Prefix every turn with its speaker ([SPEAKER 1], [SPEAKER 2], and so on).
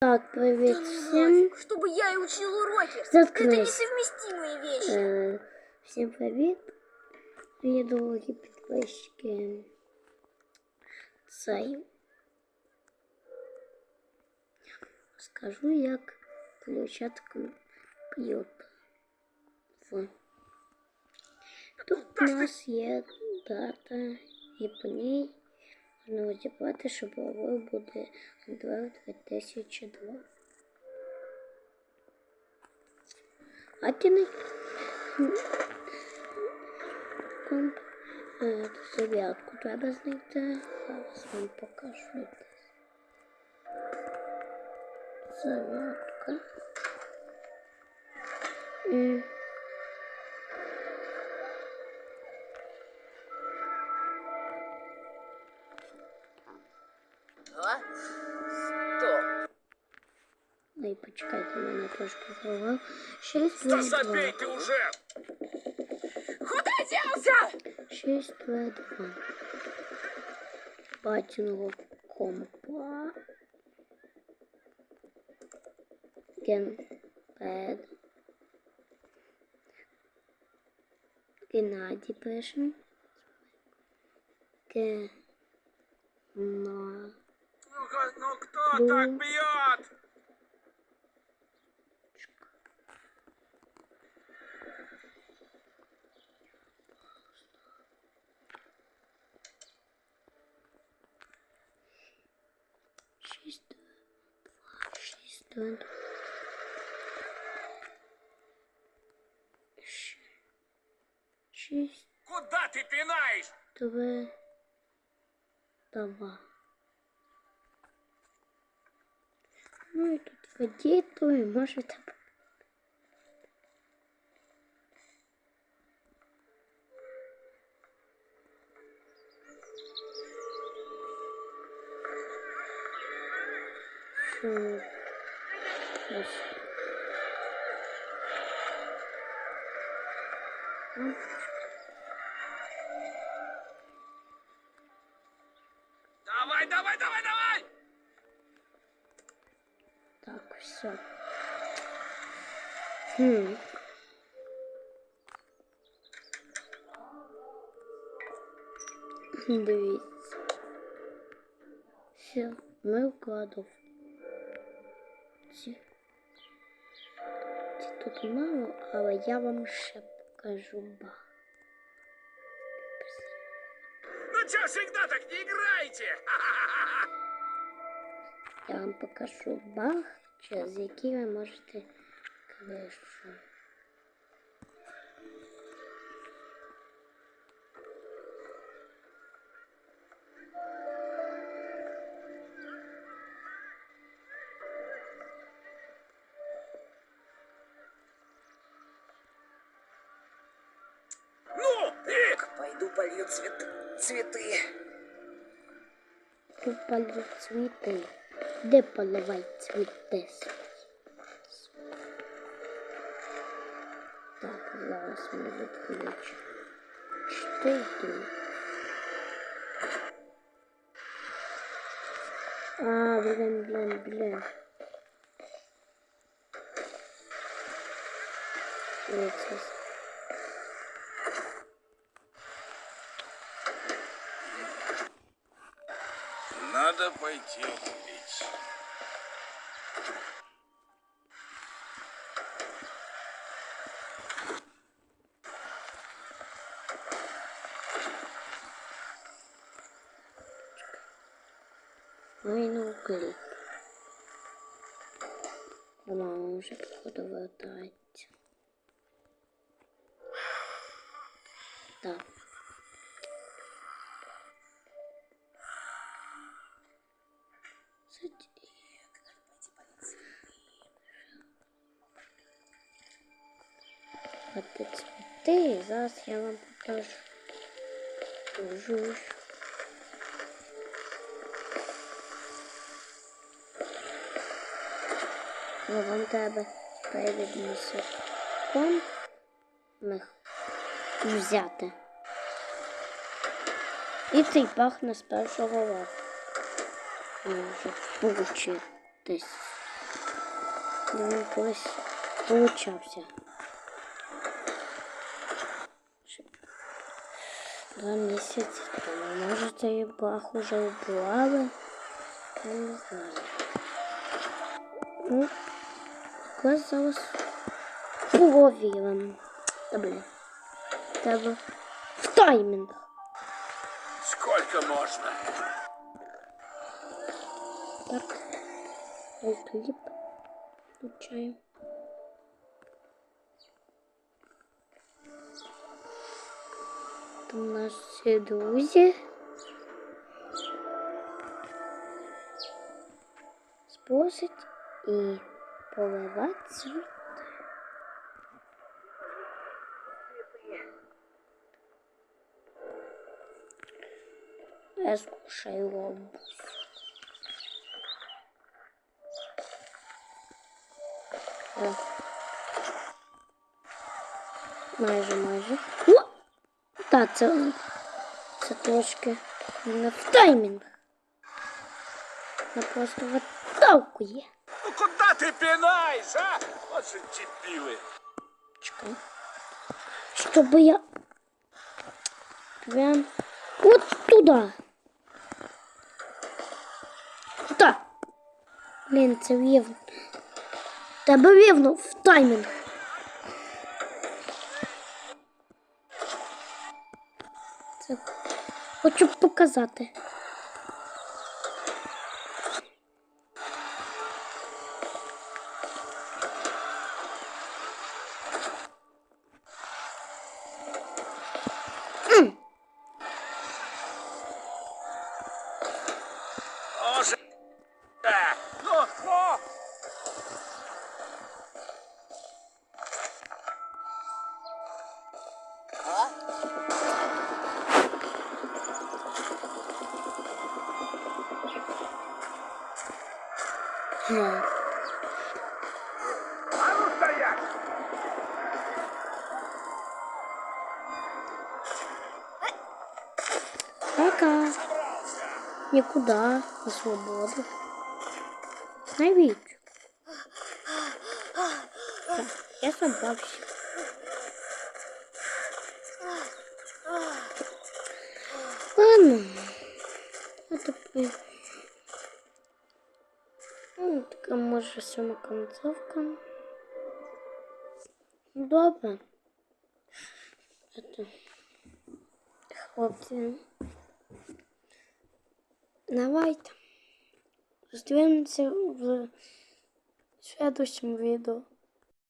[SPEAKER 1] Так, привіт
[SPEAKER 2] Да ну
[SPEAKER 1] всім.
[SPEAKER 2] нафиг, чтобы я и учил уроки. Это
[SPEAKER 1] Заткнись.
[SPEAKER 2] несовместимые вещи.
[SPEAKER 1] Е, всім привіт. Привіт, дорогі підписчики. Цей. Скажу, як включати комп'ютер. В. Тут у нас є дата, і по ній можна розібрати, що правовий буде 2 2002. А комп е, треба знайти. Зараз вам покажу. Зарядка. І Ой, почекайте, мене трошки зривав. 6
[SPEAKER 3] Да
[SPEAKER 1] 2
[SPEAKER 3] забейте уже!
[SPEAKER 2] Куда делся?
[SPEAKER 1] 6 2 2 Батіного компа. Генпед. Геннадій пишем. Гена.
[SPEAKER 3] Ну-ка, ну кто
[SPEAKER 1] Ну.
[SPEAKER 3] так бьет?
[SPEAKER 1] Шесть, два, шесть, два, два. Ш- Шесть,
[SPEAKER 3] Куда ты пинаешь?
[SPEAKER 1] два, два. Ну і тут воді, то і можете.
[SPEAKER 3] Давай, давай, давай, давай!
[SPEAKER 1] Так, все. Хм. Дивіться. Все, ми в кладовці. Тут мало, але я вам ще покажу баг.
[SPEAKER 3] Ну чё всегда так не играйте?
[SPEAKER 1] Я вам покажу баг, через який ви можете кришу.
[SPEAKER 2] полью цвет... цветы.
[SPEAKER 1] Тут полю цвіти. Де поливай цвіти? Так, зараз ми відключимо. Що йду? А, блин, блин, блин. Дивіться.
[SPEAKER 3] Надо пойти купить.
[SPEAKER 1] Ой, ну клик. Мама вже походу вертається. Так. Сидіть. От цвіти, зараз я вам покажу. Покажу. Ну, вам треба перед місяком взяти. І цей пахне з першого разу. Може получитись. де він колись получався. Ще Два місяці тому. Може, цей баг уже убрали? Я не знаю. Ну, якраз зараз провіримо. Та блін. Треба в таймінг.
[SPEAKER 3] Сколько можно?
[SPEAKER 1] Так. Ой, кліп. Включаємо. Там у нас всі друзі. Спросить і поливати цвіт. Я слушаю лобус. О. Майже, майже. О! Та, це, це трошки не в таймінг. Вона просто виталкує.
[SPEAKER 3] Ну куда ты пинаешь, а? Вот же дебилы.
[SPEAKER 1] Чекай. Щоб я прям от туди. Так. Блін, це рівно. Тебе в таймінг. Це хочу показати.
[SPEAKER 3] Стоять!
[SPEAKER 1] Пока. Никуда. На свободу. Навіщо? Так, я собрався. Ладно. Это по- Ну, така може сьома концовка. Добре. Это... Хлопці. Давайте. Зустрінемося в следующем відео.